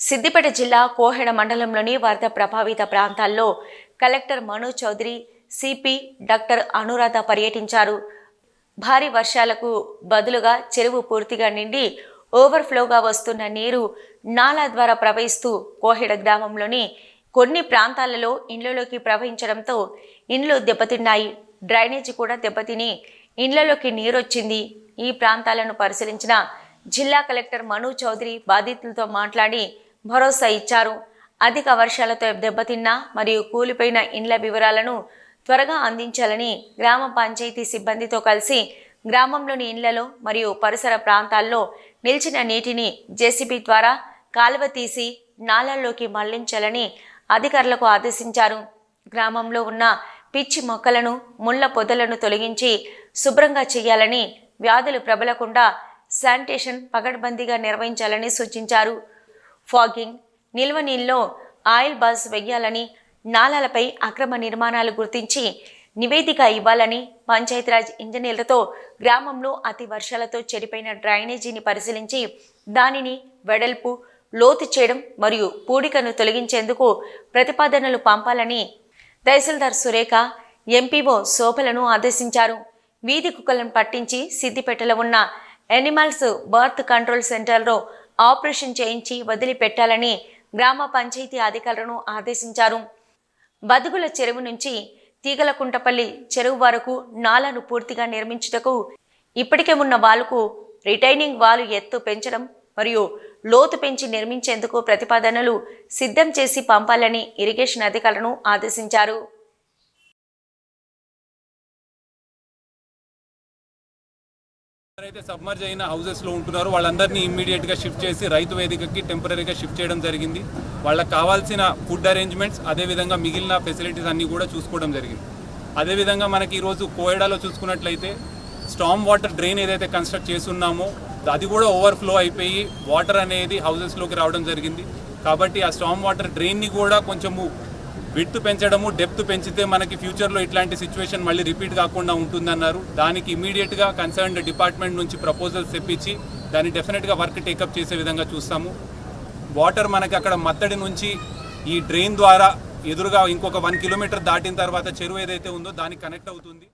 సిద్దిపేట జిల్లా కోహెడ మండలంలోని వరద ప్రభావిత ప్రాంతాల్లో collector Manu Chaudhary CP doctor Anuradha పర్యటించారు. భారీ వర్షాలకు బదులుగా చెరువు పూర్తిగా నిండి ఓవర్ఫ్లోగా వస్తున్న నీరు నాలా ద్వారా ప్రవహిస్తూ కోహెడ గ్రామంలోని కొన్ని ప్రాంతాలలో ఇండ్లలోకి ప్రవహించడంతో ఇండ్లు దెబ్బతిన్నాయి. డ్రైనేజీ కూడా దెబ్బతిని ఇండ్లలోకి నీరొచ్చింది. ఈ ప్రాంతాలను పరిశీలించిన జిల్లా కలెక్టర్ మను చౌదరి బాధితులతో మాట్లాడి భరోసా ఇచ్చారు. అధిక వర్షాలతో దెబ్బతిన్న మరియు కూలిపోయిన ఇండ్ల వివరాలను త్వరగా అందించాలని గ్రామ పంచాయతీ సిబ్బందితో కలిసి గ్రామంలోని ఇండ్లలో మరియు పరిసర ప్రాంతాల్లో నిలిచిన నీటిని జేసీబీ ద్వారా కాలువ తీసి నాలల్లోకి మళ్ళించాలని అధికారులకు ఆదేశించారు. గ్రామంలో ఉన్న పిచ్చి మొక్కలను ముళ్ళ పొదలను తొలగించి శుభ్రంగా చేయాలని వ్యాధులు ప్రబలకుండా శానిటేషన్ పగడ్బందీగా నిర్వహించాలని సూచించారు. ఫాగింగ్. నిల్వ నీళ్ళలో ఆయిల్ బస్ వెయ్యాలని నాలాలపై అక్రమ నిర్మాణాలు గుర్తించి నివేదిక ఇవ్వాలని పంచాయతీరాజ్ ఇంజనీర్లతో గ్రామంలో అతి వర్షాలతో చెడిపోయిన డ్రైనేజీని పరిశీలించి దానిని వెడల్పు లోతు చేయడం మరియు పూడికను తొలగించేందుకు ప్రతిపాదనలు పంపాలని తహసీల్దార్ సురేఖ ఎంపీఓ శోభలను ఆదేశించారు. వీధి కుక్కలను పట్టించి సిద్దిపేటలో ఉన్న ఎనిమల్స్ బర్త్ కంట్రోల్ సెంటర్లో ఆపరేషన్ చేయించి వదిలిపెట్టాలని గ్రామ పంచాయతీ అధికారులను ఆదేశించారు. బదుగుల చెరువు నుంచి తీగలకుంటపల్లి చెరువు వరకు నాలను పూర్తిగా నిర్మించుటకు ఇప్పటికే ఉన్న వాలుకు రిటైనింగ్ వాలు ఎత్తు పెంచడం మరియు లోతు పెంచి నిర్మించేందుకు ప్రతిపాదనలు సిద్ధం చేసి పంపాలని ఇరిగేషన్ అధికారులను ఆదేశించారు. ఎవరైతే సబ్మర్జ్ అయిన హౌసెస్లో ఉంటున్నారో వాళ్ళందరినీ ఇమ్మీడియట్గా షిఫ్ట్ చేసి రైతు వేదికకి టెంపరీగా షిఫ్ట్ చేయడం జరిగింది. వాళ్ళకి కావాల్సిన ఫుడ్ అరేంజ్మెంట్స్ అదేవిధంగా మిగిలిన ఫెసిలిటీస్ అన్నీ కూడా చూసుకోవడం జరిగింది. అదేవిధంగా మనకి ఈరోజు కోయడాలో చూసుకున్నట్లయితే స్టామ్ వాటర్ డ్రైన్ ఏదైతే కన్స్ట్రక్ట్ చేస్తున్నామో అది కూడా ఓవర్ఫ్లో అయిపోయి వాటర్ అనేది హౌసెస్లోకి రావడం జరిగింది. కాబట్టి ఆ స్టామ్ వాటర్ డ్రైన్ని కూడా కొంచెము విడ్త్ పెంచడము డెప్త్ పెంచితే మనకి ఫ్యూచర్లో ఇట్లాంటి సిచ్యువేషన్ మళ్ళీ రిపీట్ కాకుండా ఉంటుందన్నారు. దానికి ఇమీడియట్గా కన్సర్న్డ్ డిపార్ట్మెంట్ నుంచి ప్రపోజల్స్ తెప్పించి దాన్ని డెఫినెట్గా వర్క్ టేకప్ చేసే విధంగా చూస్తాము. వాటర్ మనకి అక్కడ మత్తడి నుంచి ఈ డ్రైన్ ద్వారా ఎదురుగా ఇంకొక వన్ కిలోమీటర్ దాటిన తర్వాత చెరువు ఏదైతే ఉందో దానికి కనెక్ట్ అవుతుంది.